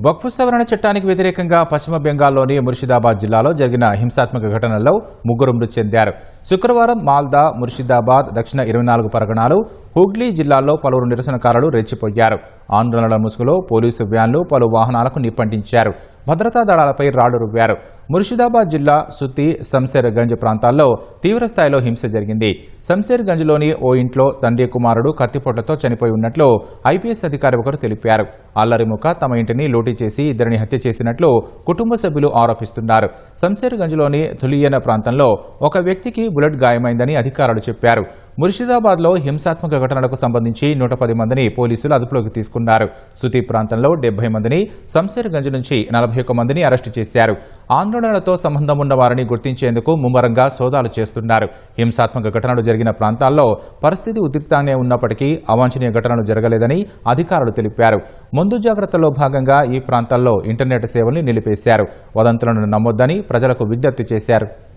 వక్ఫ్ సవరణ చట్టానికి వ్యతిరేకంగా పశ్చిమ బెంగాల్లోని ముర్షిదాబాద్ జిల్లాలో జరిగిన హింసాత్మక ఘటనల్లో ముగ్గురు మృతి చెందారు. శుక్రవారం మాల్దా ముర్షిదాబాద్ దక్షిణ ఇరవై నాలుగు పరగణాలు హుగ్లీ జిల్లాల్లో పలువురు నిరసనకారులు రెచ్చిపోయారు. ఆందోళనల ముసుగులో పోలీసు వ్యాన్లు పలు వాహనాలకు నిప్పంటించారు. భద్రతా దళాలపై రాళ్ళు రువ్వారు. ముర్షిదాబాద్ జిల్లా సుత్తి సంసేర్గంజ్ ప్రాంతాల్లో తీవ్రస్థాయిలో హింస జరిగింది. సంసేర్గంజ్లోని ఓ ఇంట్లో తండ్రి కుమారుడు కత్తిపోట్లతో చనిపోయి ఉన్నట్లు ఐపీఎస్ అధికారి ఒకరు తెలిపారు. అల్లరిముఖ తమ ఇంటిని లూటీ చేసి ఇద్దరిని హత్య చేసినట్లు కుటుంబ సభ్యులు ఆరోపిస్తున్నారు. సంసేర్గంజ్లోని తులియన ప్రాంతంలో ఒక వ్యక్తికి బుల్లెట్ గాయమైందని అధికారులు చెప్పారు. ముర్షిదాబాద్లో హింసాత్మక ఘటనలకు సంబంధించి నూట పది మందిని పోలీసులు అదుపులోకి తీసుకున్నారు. సుతి ప్రాంతంలో డెబ్బై మందిని సంసేర్గంజ్ నుంచి నలభై ఒక్క మందిని అరెస్టు చేశారు. ఆందోళనలతో సంబంధం ఉన్న వారిని గుర్తించేందుకు ముమ్మరంగా సోదాలు చేస్తున్నారు. హింసాత్మక ఘటనలు జరిగిన ప్రాంతాల్లో పరిస్థితి ఉద్రిక్తంగానే ఉన్నప్పటికీ అవాంఛనీయ ఘటనలు జరగలేదని అధికారులు తెలిపారు. ముందు జాగ్రత్తలో భాగంగా ఈ ప్రాంతాల్లో ఇంటర్నెట్ సేవల్ని నిలిపేశారు. వదంతులను నమ్మొద్దని ప్రజలకు విజ్ఞప్తి చేశారు.